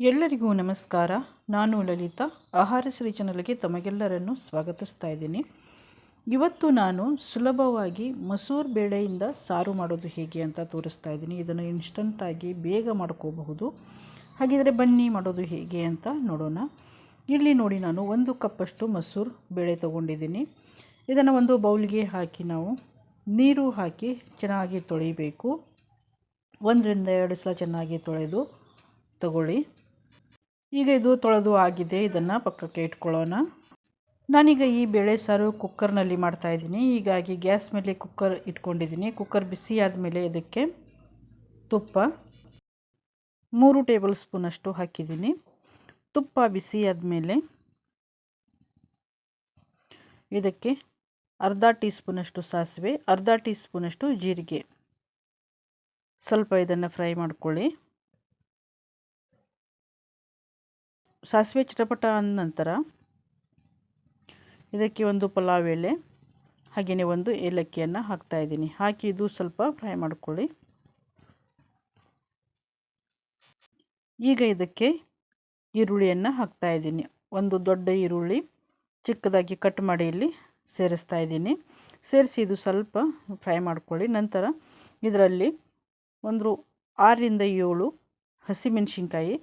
ಎಲ್ಲರಿಗೂ ನಮಸ್ಕಾರ. ನಾನು ಲಲಿತಾ. ಆಹಾರ ಶ್ರೀ ಚಾನಲ್ಗೆ ತಮಗೆಲ್ಲರನ್ನು ಸ್ವಾಗತಿಸ್ತಾ ಇದ್ದೀನಿ. ಇವತ್ತು ನಾನು ಸುಲಭವಾಗಿ ಮಸೂರ್ ಬೇಳೆಯಿಂದ ಸಾರು ಮಾಡೋದು ಹೇಗೆ ಅಂತ ತೋರಿಸ್ತಾ ಇದ್ದೀನಿ. ಇದನ್ನು ಇನ್ಸ್ಟಂಟಾಗಿ ಬೇಗ ಮಾಡ್ಕೋಬಹುದು. ಹಾಗಿದ್ರೆ ಬನ್ನಿ ಮಾಡೋದು ಹೇಗೆ ಅಂತ ನೋಡೋಣ. ಇಲ್ಲಿ ನೋಡಿ ನಾನು ಒಂದು ಕಪ್ಪಷ್ಟು ಮಸೂರ್ ಬೇಳೆ ತೊಗೊಂಡಿದ್ದೀನಿ. ಇದನ್ನು ಒಂದು ಬೌಲ್ಗೆ ಹಾಕಿ ನಾವು ನೀರು ಹಾಕಿ ಚೆನ್ನಾಗಿ ತೊಳಿಬೇಕು. ಒಂದರಿಂದ ಎರಡು ಸಲ ಚೆನ್ನಾಗಿ ತೊಳೆದು ತಗೊಳ್ಳಿ. ಈಗ ಇದು ತೊಳೆದು ಆಗಿದೆ. ಇದನ್ನು ಪಕ್ಕಕ್ಕೆ ಇಟ್ಕೊಳ್ಳೋಣ. ನಾನೀಗ ಈ ಬೇಳೆ ಸಾರು ಕುಕ್ಕರ್ನಲ್ಲಿ ಮಾಡ್ತಾಯಿದ್ದೀನಿ ಹೀಗಾಗಿ ಗ್ಯಾಸ್ ಮೇಲೆ ಕುಕ್ಕರ್ ಇಟ್ಕೊಂಡಿದ್ದೀನಿ. ಕುಕ್ಕರ್ ಬಿಸಿ ಆದಮೇಲೆ ಇದಕ್ಕೆ ತುಪ್ಪ ಮೂರು ಟೇಬಲ್ ಸ್ಪೂನಷ್ಟು ಹಾಕಿದ್ದೀನಿ. ತುಪ್ಪ ಬಿಸಿ ಆದಮೇಲೆ ಇದಕ್ಕೆ ಅರ್ಧ ಟೀ ಸ್ಪೂನಷ್ಟು ಸಾಸಿವೆ, ಅರ್ಧ ಟೀ ಸ್ಪೂನಷ್ಟು ಜೀರಿಗೆ. ಸ್ವಲ್ಪ ಇದನ್ನು ಫ್ರೈ ಮಾಡ್ಕೊಳ್ಳಿ. ಸಾಸಿವೆ ಚಿಟಪಟ ಅಂದ ನಂತರ ಇದಕ್ಕೆ ಒಂದು ಪಲಾವ್ ಎಲೆ, ಹಾಗೆಯೇ ಒಂದು ಏಲಕ್ಕಿಯನ್ನು ಹಾಕ್ತಾಯಿದ್ದೀನಿ ಹಾಕಿ ಇದು ಸ್ವಲ್ಪ ಫ್ರೈ ಮಾಡ್ಕೊಳ್ಳಿ. ಈಗ ಇದಕ್ಕೆ ಈರುಳ್ಳಿಯನ್ನು ಹಾಕ್ತಾಯಿದ್ದೀನಿ ಒಂದು ದೊಡ್ಡ ಈರುಳ್ಳಿ ಚಿಕ್ಕದಾಗಿ ಕಟ್ ಮಾಡಿ ಇಲ್ಲಿ ಸೇರಿಸ್ತಾ ಇದ್ದೀನಿ. ಸೇರಿಸಿ ಇದು ಸ್ವಲ್ಪ ಫ್ರೈ ಮಾಡ್ಕೊಳ್ಳಿ. ನಂತರ ಇದರಲ್ಲಿ ಒಂದು ಆರರಿಂದ ಏಳು ಹಸಿಮೆಣಸಿನ್ಕಾಯಿ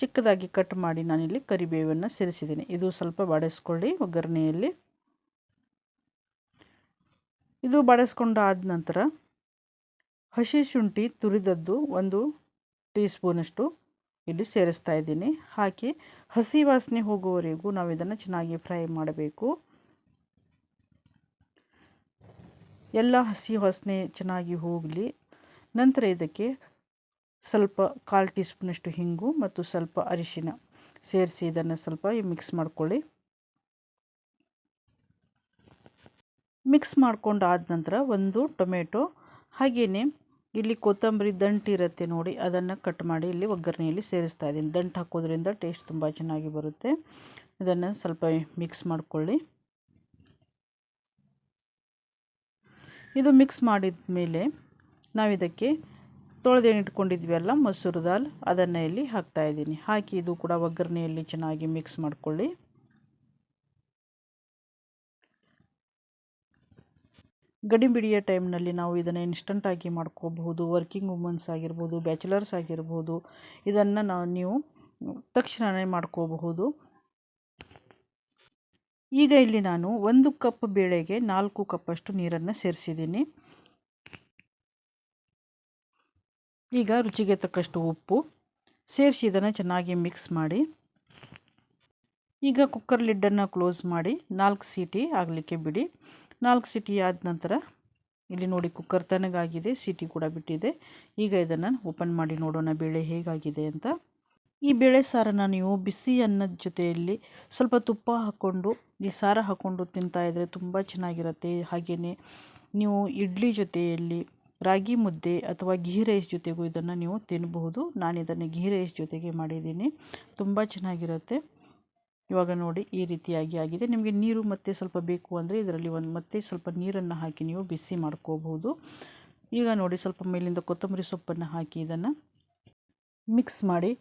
ಚಿಕ್ಕದಾಗಿ ಕಟ್ ಮಾಡಿ ನಾನಿಲ್ಲಿ ಕರಿಬೇವನ್ನು ಸೇರಿಸಿದ್ದೀನಿ. ಇದು ಸ್ವಲ್ಪ ಬಾಡಿಸ್ಕೊಳ್ಳಿ ಒಗ್ಗರಣೆಯಲ್ಲಿ. ಇದು ಬಾಡಿಸ್ಕೊಂಡಾದ ನಂತರ ಹಸಿ ಶುಂಠಿ ತುರಿದದ್ದು ಒಂದು ಟೀ ಸ್ಪೂನಷ್ಟು ಇಲ್ಲಿ ಸೇರಿಸ್ತಾ ಇದ್ದೀನಿ. ಹಾಕಿ ಹಸಿ ವಾಸನೆ ಹೋಗುವವರೆಗೂ ನಾವು ಇದನ್ನು ಚೆನ್ನಾಗಿ ಫ್ರೈ ಮಾಡಬೇಕು. ಎಲ್ಲ ಹಸಿ ವಾಸನೆ ಚೆನ್ನಾಗಿ ಹೋಗಲಿ. ನಂತರ ಇದಕ್ಕೆ ಸ್ವಲ್ಪ ಕಾಲು ಟೀ ಸ್ಪೂನಷ್ಟು ಹಿಂಗು ಮತ್ತು ಸ್ವಲ್ಪ ಅರಿಶಿನ. ಸೇರಿಸಿ ಇದನ್ನು ಸ್ವಲ್ಪ ಮಿಕ್ಸ್ ಮಾಡ್ಕೊಳ್ಳಿ. ಮಿಕ್ಸ್ ಮಾಡ್ಕೊಂಡು ಆದ ನಂತರ ಒಂದು ಟೊಮೆಟೊ ಹಾಗೆಯೇ ಇಲ್ಲಿ ಕೊತ್ತಂಬರಿ ದಂಟು ಇರುತ್ತೆ ನೋಡಿ, ಅದನ್ನು ಕಟ್ ಮಾಡಿ ಇಲ್ಲಿ ಒಗ್ಗರಣೆಯಲ್ಲಿ ಸೇರಿಸ್ತಾ ಇದ್ದೀನಿ. ದಂಟು ಹಾಕೋದ್ರಿಂದ ಟೇಸ್ಟ್ ತುಂಬ ಚೆನ್ನಾಗಿ ಬರುತ್ತೆ. ಇದನ್ನು ಸ್ವಲ್ಪ ಮಿಕ್ಸ್ ಮಾಡಿಕೊಳ್ಳಿ. ಇದು ಮಿಕ್ಸ್ ಮಾಡಿದ ಮೇಲೆ ನಾವಿದಕ್ಕೆ ತೊಳೆದೇನು ಇಟ್ಕೊಂಡಿದ್ವಿ ಮೊಸರು ದಾಲ್, ಅದನ್ನು ಇಲ್ಲಿ ಹಾಕ್ತಾಯಿದ್ದೀನಿ ಹಾಕಿ ಇದು ಕೂಡ ಒಗ್ಗರಣೆಯಲ್ಲಿ ಚೆನ್ನಾಗಿ ಮಿಕ್ಸ್ ಮಾಡಿಕೊಳ್ಳಿ. ಗಡಿಬಿಡಿಯ ಟೈಮ್ನಲ್ಲಿ ನಾವು ಇದನ್ನು ಇನ್ಸ್ಟಂಟಾಗಿ ಮಾಡ್ಕೋಬಹುದು ವರ್ಕಿಂಗ್ ವುಮನ್ಸ್ ಆಗಿರ್ಬೋದು ಬ್ಯಾಚುಲರ್ಸ್ ಆಗಿರ್ಬೋದು, ಇದನ್ನು ನಾವು ನೀವು ತಕ್ಷಣವೇ ಮಾಡ್ಕೋಬಹುದು. ಈಗ ಇಲ್ಲಿ ನಾನು ಒಂದು ಕಪ್ ಬೇಳೆಗೆ ನಾಲ್ಕು ಕಪ್ಪಷ್ಟು ನೀರನ್ನು ಸೇರಿಸಿದ್ದೀನಿ. ಈಗ ರುಚಿಗೆ ತಕ್ಕಷ್ಟು ಉಪ್ಪು. ಸೇರಿಸಿ ಇದನ್ನು ಚೆನ್ನಾಗಿ ಮಿಕ್ಸ್ ಮಾಡಿ. ಈಗ ಕುಕ್ಕರ್ ಲಿಡ್ಡನ್ನು ಕ್ಲೋಸ್ ಮಾಡಿ. ನಾಲ್ಕು ಸೀಟಿ ಆಗಲಿಕ್ಕೆ ಬಿಡಿ. ನಾಲ್ಕು ಸೀಟಿ ಆದ ನಂತರ ಇಲ್ಲಿ ನೋಡಿ ಕುಕ್ಕರ್ ತನಗಾಗಿದೆ. ಸೀಟಿ ಕೂಡ ಬಿಟ್ಟಿದೆ. ಈಗ ಇದನ್ನು ಓಪನ್ ಮಾಡಿ ನೋಡೋಣ ಬೇಳೆ ಹೇಗಾಗಿದೆ ಅಂತ. ಈ ಬೇಳೆ ಸಾರನ್ನು ನೀವು ಬಿಸಿ ಅನ್ನದ ಜೊತೆಯಲ್ಲಿ ಸ್ವಲ್ಪ ತುಪ್ಪ ಹಾಕ್ಕೊಂಡು, ಈ ಸಾರ ಹಾಕ್ಕೊಂಡು ತಿಂತಾಯಿದ್ರೆ ತುಂಬ ಚೆನ್ನಾಗಿರುತ್ತೆ. ಹಾಗೆಯೇ ನೀವು ಇಡ್ಲಿ ಜೊತೆಯಲ್ಲಿ ರಾಗಿ ಮುದ್ದೆ ಅಥವಾ ಘೀ ರೈಸ್ ಜೊತೆಗೂ ಇದನ್ನು ನೀವು ತಿನ್ನಬಹುದು ನಾನು ಇದನ್ನು ಘೀ ರೈಸ್ ಜೊತೆಗೆ ಮಾಡಿದ್ದೀನಿ. ತುಂಬ ಚೆನ್ನಾಗಿರುತ್ತೆ. ಇವಾಗ ನೋಡಿ ಈ ರೀತಿಯಾಗಿ ಆಗಿದೆ. ನಿಮಗೆ ನೀರು ಮತ್ತೆ ಸ್ವಲ್ಪ ಬೇಕು ಅಂದರೆ ಇದರಲ್ಲಿ ಒಂದು ಮತ್ತೆ ಸ್ವಲ್ಪ ನೀರನ್ನು ಹಾಕಿ ನೀವು ಬಿಸಿ ಮಾಡ್ಕೋಬಹುದು. ಈಗ ನೋಡಿ ಸ್ವಲ್ಪ ಮೇಲಿಂದ ಕೊತ್ತಂಬರಿ ಸೊಪ್ಪನ್ನು ಹಾಕಿ ಇದನ್ನು ಮಿಕ್ಸ್ ಮಾಡಿ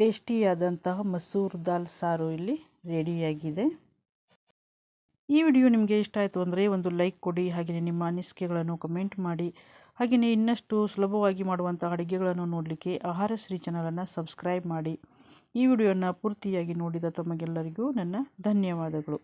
ಟೇಸ್ಟಿಯಾದಂತಹ ಮಸೂರ್ ದಾಲ್ ಸಾರು ಇಲ್ಲಿ ರೆಡಿಯಾಗಿದೆ. ಈ ವಿಡಿಯೋ ನಿಮಗೆ ಇಷ್ಟ ಆಯಿತು ಅಂದರೆ ಒಂದು ಲೈಕ್ ಕೊಡಿ, ಹಾಗೆಯೇ ನಿಮ್ಮ ಅನಿಸಿಕೆಗಳನ್ನು ಕಮೆಂಟ್ ಮಾಡಿ. ಹಾಗೆಯೇ ಇನ್ನಷ್ಟು ಸುಲಭವಾಗಿ ಮಾಡುವಂಥ ಅಡುಗೆಗಳನ್ನು ನೋಡಲಿಕ್ಕೆ ಆಹಾರ ಶ್ರೀ ಚಾನಲನ್ನು ಸಬ್ಸ್ಕ್ರೈಬ್ ಮಾಡಿ ಈ ವಿಡಿಯೋನ ಪೂರ್ತಿಯಾಗಿ ನೋಡಿದ ತಮಗೆಲ್ಲರಿಗೂ ನನ್ನ ಧನ್ಯವಾದಗಳು.